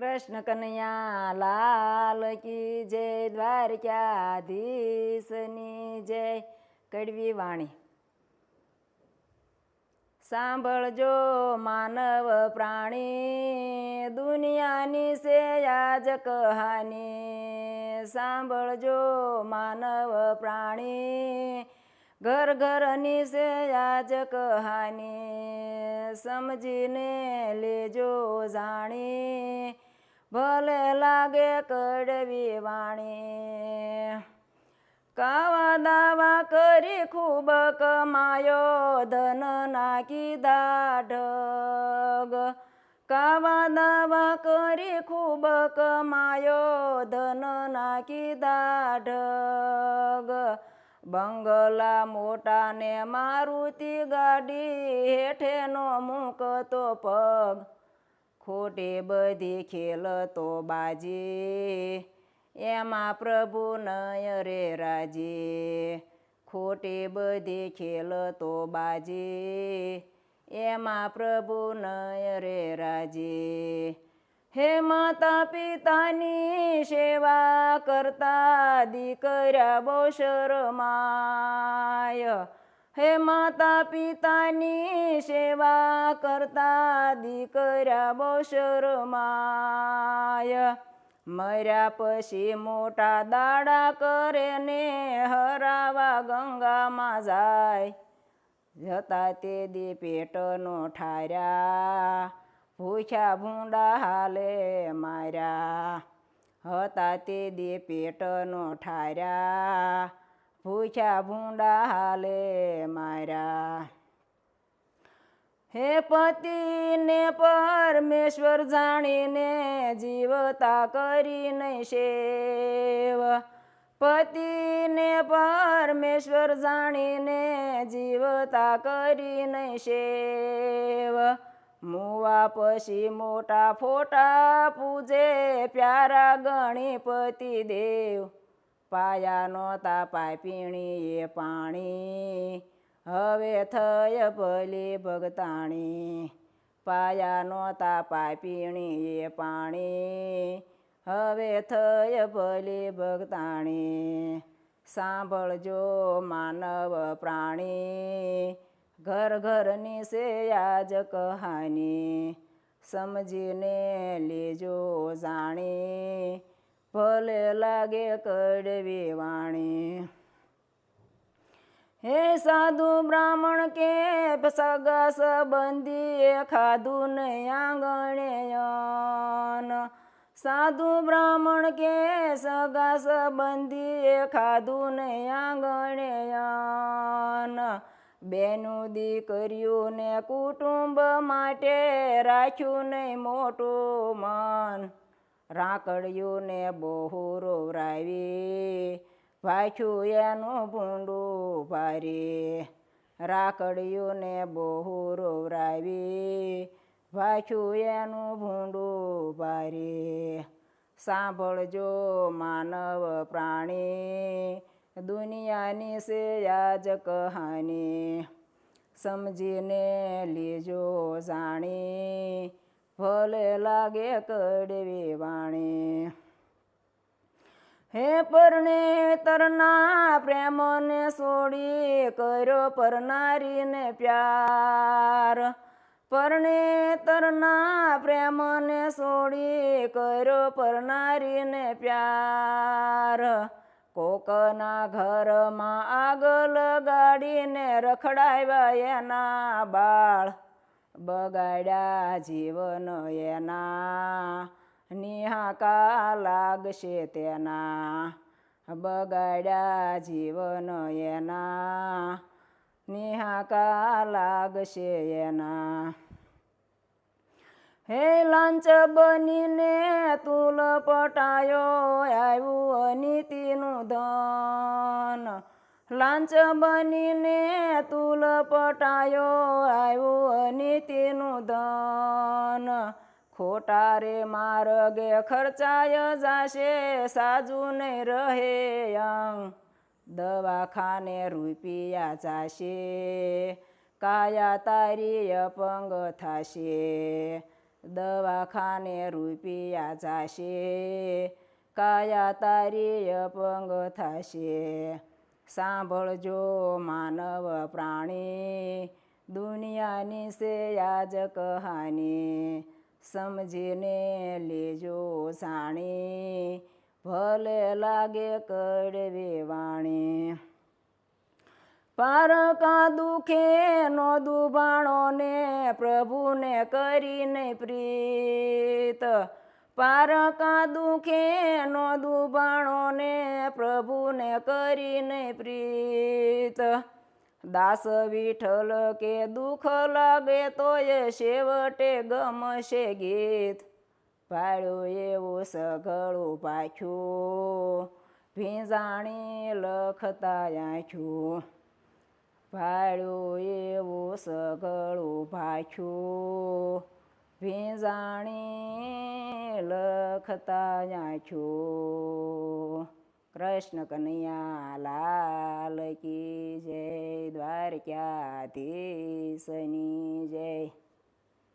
કૃષ્ણ કનૈયા લાલ કી જય દ્વારકાધીશની જય. કડવી વાણી. સાંભળજો માનવ પ્રાણી, દુનિયાની છે આજ કહાની. સાંભળજો માનવ પ્રાણી, ઘર ઘરની છે આજ કહાની. સમજીને લેજો જાણી. ભલે લાગે કડવી વાણી. કાવા દાવા કરી ખૂબ કમાયો, ધન નાખી દાઢગ કાવા દાવા કરી ખૂબ કમાયો, ધન નાખી દાઢગ બંગલા મોટાને મારુતિ ગાડી હેઠેનો મૂકતો પગ. ખોટે બધી ખેલતો બાજી. એમાં પ્રભુ નય રે રાજી. ખોટે બધી ખેલતો બાજી. એમાં પ્રભુ નય રે રાજી. હે માતા પિતાની સેવા કરતા દીકરા બહુ શરમાય. હે માતા પિતાની સેવા કરતા દીકરા બહુ શરમાય મર્યા પછી મોટા દાડા કરે ને હરાવા ગંગામાં જાય. જતા તે દી પેટનો ઠાર્યા, ભૂખ્યા ભૂંડા હાલે માર્યા. હતા તે દી પેટનો ઠાર્યા ભૂખ્યા ભૂંડા હાલે મારા. હે પતિને પરમેશ્વર જાણીને જીવતા કરી નહીં સેવ. પતિને પરમેશ્વર જાણીને જીવતા કરી નહીં સેવ. મુવા પછી મોટા ફોટા પૂજે પ્યારા ગણપતિ દેવ. પાયા નહોતા પાપીણી એ પાણી. હવે થય ભલી ભગતાણી. પાયા નહોતા પાપીણી એ પાણી. હવે થય ભલી ભગતાણી. સાંભળજો માનવ પ્રાણી. ઘર ઘરની સે આજ કહાની. સમજીને લેજો જાણી. ભલે લાગે કડવી વાણી. હે સાધુ બ્રાહ્મણ કે સગા સંબંધીએ ખાધું નહીં આંગણે સાધુ બ્રાહ્મણ કે સગા સંબંધીએ ખાધું નહીં આંગણે યન. બેનું દીકરીયું ને કુટુંબ માટે રાખ્યું નહીં મોટું મન. રાકડિયું બહુ રોવરાવી ભાખ્યું એનું ભૂંડું ભારે. રાકડિયું ને બહુ રોવરાવી ભાખ્યું એનું ભૂંડું ભારે. સાંભળજો માનવ પ્રાણી. દુનિયાની સે આજ કહાની. સમજીને લેજો જાણી. ભલે લાગે કડવી વાણી. હે પરણે તરના પ્રેમને છોડી કર્યો પરનારીને પ્યાર. પરણે તરના પ્રેમને છોડી કર્યો પરનારીને પ્યાર. કોકના ઘરમાં આગ લગાડીને રખડાવ્યા એના બાળ. બગાડ્યા જીવન એના. નિહાકા લાગશે તેના. બગાડ્યા જીવન એના. નિહાકા લાગશે એના. હે લાંચ બનીને તુલ પટાયો, આવ્યું નીતિનું ધન. लान्च बनिने तुल पटायो आयो अनि तिनु दन खोटारे मारगे खर्चाय जासे साजु नै रहे यङ दवा खाने रुपियाँ चासे काया तारिय पङ्ग थासे दवा खाने रुपियाँ चासे काया तारिय पङ्ग थासे સાંભળજો માનવ પ્રાણી, દુનિયાની સે આજ કહાની. સમજીને લેજો સાણી, ભલે લાગે કડવી વાણી. પારકા દુખે નો દુબાણો ને પ્રભુને કરીને પ્રીત. પારકા દુખે નો દુબાણો ને પ્રભુને કરીને પ્રીત. દાસ વિઠ્ઠલ કે દુઃખ લાગે તોય છેવટે ગમશે ગીત. પાડ્યું એવું સઘળું પાખ્યું ભીંજાણી લખતા આખ્યું પાડ્યું એવું સઘળું ભાખ્યું ભીંજાણી લખતા આખ્યું કૃષ્ણ કનૈયા લાલ કી જય દ્વારકાધીશની જય.